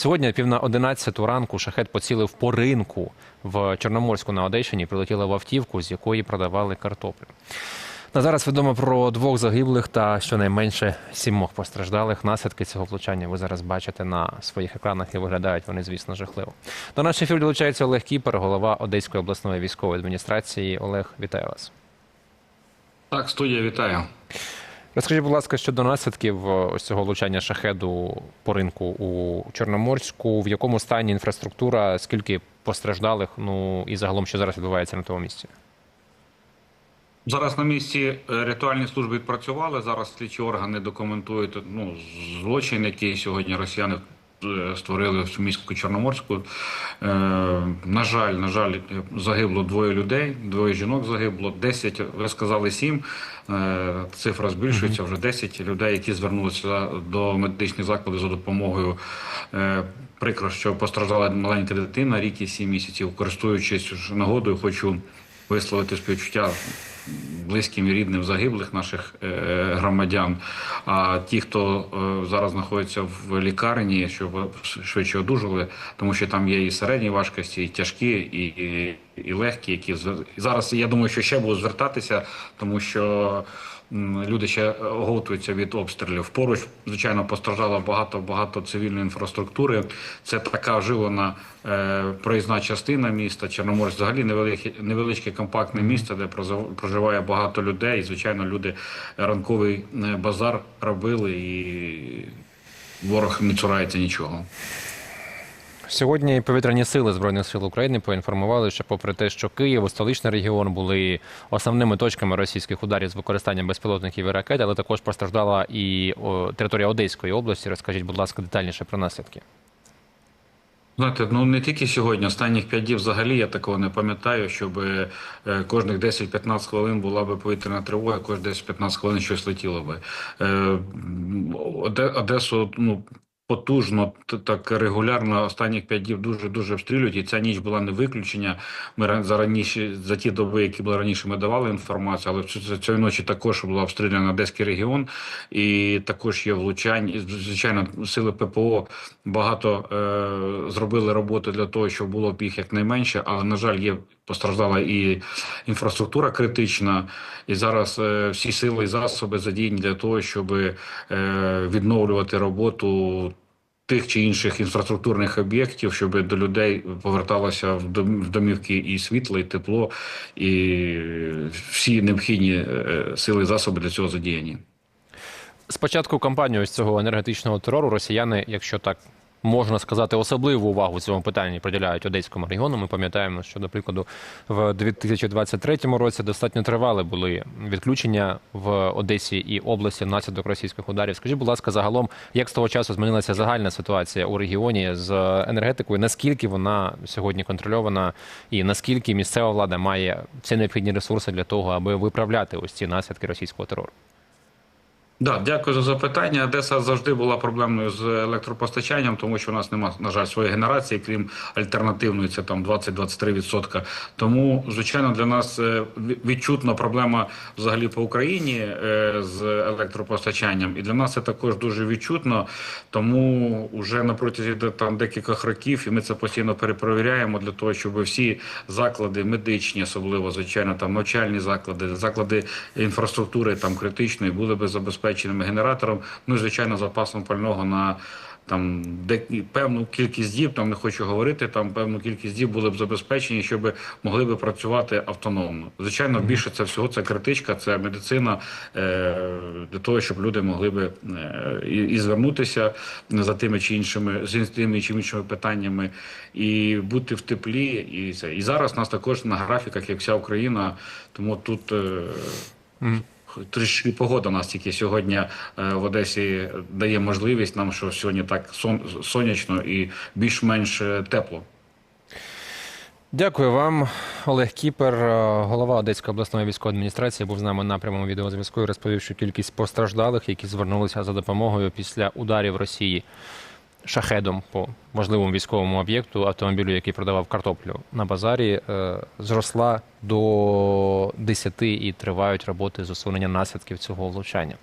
Сьогодні, пів на 11 ранку, шахет поцілив по ринку в Чорноморську на Одещині. Прилетіла в автівку, з якої продавали картоплю. На зараз відомо про двох загиблих та щонайменше сімох постраждалих. Наслідки цього влучання ви зараз бачите на своїх екранах і виглядають вони, звісно, жахливо. До нашої ефіру долучається Олег Кіпер, голова Одеської обласної військової адміністрації. Олег, вітаю вас. Так, студія, вітаю. Розкажіть, будь ласка, щодо наслідків е, ось цього влучання шахеду по ринку у Чорноморську, в якому стані інфраструктура, скільки постраждалих, ну і загалом, що зараз відбувається на тому місці? Зараз на місці рятувальні ритуальні служби відпрацювали. Зараз слідчі органи документують ну, злочин, який сьогодні росіяни е, створили в міську Чорноморську. Е, на жаль, на жаль, загибло двоє людей, двоє жінок загибло, 10, ви сказали сім. Е, цифра збільшується вже 10 людей, які звернулися до медичних закладів за допомогою. Е, прикро, що постраждала маленька дитина, рік і 7 місяців. Користуючись нагодою, хочу висловити співчуття близьким і рідним загиблих наших е, громадян. А ті, хто е, зараз знаходиться в лікарні, щоб швидше одужали, тому що там є і середні важкості, і тяжкі, і, і, і легкі, які зараз я думаю, що ще будуть звертатися, тому що. Люди ще оговтуються від обстрілів. Поруч, звичайно, постраждало багато багато цивільної інфраструктури. Це така оживлена е, проїзна частина міста. Чорноморськ взагалі невелике, невеличке компактне місто, де проживає багато людей. І, звичайно, люди ранковий е, базар робили, і ворог не цурається нічого. Сьогодні повітряні сили збройних сил України поінформували, що, попри те, що Київ столичний регіон були основними точками російських ударів з використанням безпілотників і ракет, але також постраждала і територія Одеської області. Розкажіть, будь ласка, детальніше про наслідки. Знаєте, ну не тільки сьогодні, останніх п'ять днів взагалі я такого не пам'ятаю, щоб е, кожних 10-15 хвилин була би повітряна тривога, кожних 10-15 хвилин щось летіло би. Е, Одесу, ну. Потужно так регулярно останніх п'ять днів дуже дуже обстрілюють, і ця ніч була не виключення. Ми за раніше за ті доби, які були раніше, ми давали інформацію, але цієї ночі також була обстріляна Одеський регіон, і також є влучань. Звичайно, сили ППО багато е, зробили роботи для того, щоб було б їх якнайменше, але на жаль, є постраждала і інфраструктура критична, і зараз е, всі сили і засоби задіяні для того, щоб е, відновлювати роботу. Тих чи інших інфраструктурних об'єктів, щоб до людей поверталося в домівки і світло, і тепло, і всі необхідні е, сили і засоби для цього задіяні. Спочатку кампанії ось цього енергетичного терору росіяни, якщо так можна сказати, особливу увагу цьому питанні приділяють одеському регіону. Ми пам'ятаємо, що, до прикладу, в 2023 році достатньо тривали були відключення в Одесі і області внаслідок російських ударів. Скажіть, будь ласка, загалом, як з того часу змінилася загальна ситуація у регіоні з енергетикою? Наскільки вона сьогодні контрольована, і наскільки місцева влада має всі необхідні ресурси для того, аби виправляти ось ці наслідки російського терору? Да, дякую за запитання. Одеса завжди була проблемною з електропостачанням, тому що у нас немає, на жаль, своєї генерації, крім альтернативної, це там 20-23%. Тому, звичайно, для нас е, відчутна проблема взагалі по Україні е, з електропостачанням. І для нас це також дуже відчутно. Тому вже на протязі там декількох років, і ми це постійно перепровіряємо для того, щоб всі заклади медичні, особливо звичайно, там навчальні заклади, заклади інфраструктури там критичної, були би забезпеченими генератором. Ну і звичайно, запасом пального на. Там де певну кількість діб, там не хочу говорити, там певну кількість діб були б забезпечені, щоб могли би працювати автономно. Звичайно, більше це всього це критичка, це медицина е, для того, щоб люди могли би е, і, і звернутися за тими чи іншими з тими чи іншими питаннями, і бути в теплі. І це і зараз нас також на графіках, як вся Україна, тому тут. Е, Трішки погода нас тільки сьогодні е, в Одесі дає можливість нам, що сьогодні так сон, сонячно і більш-менш е, тепло. Дякую вам, Олег Кіпер, е, голова Одеської обласної військової адміністрації, був з нами на прямому відеозв'язку і розповів, що кількість постраждалих, які звернулися за допомогою після ударів Росії шахедом по можливому військовому об'єкту автомобілю, який продавав картоплю на базарі, е, зросла до 10 і тривають роботи з усунення наслідків цього влучання.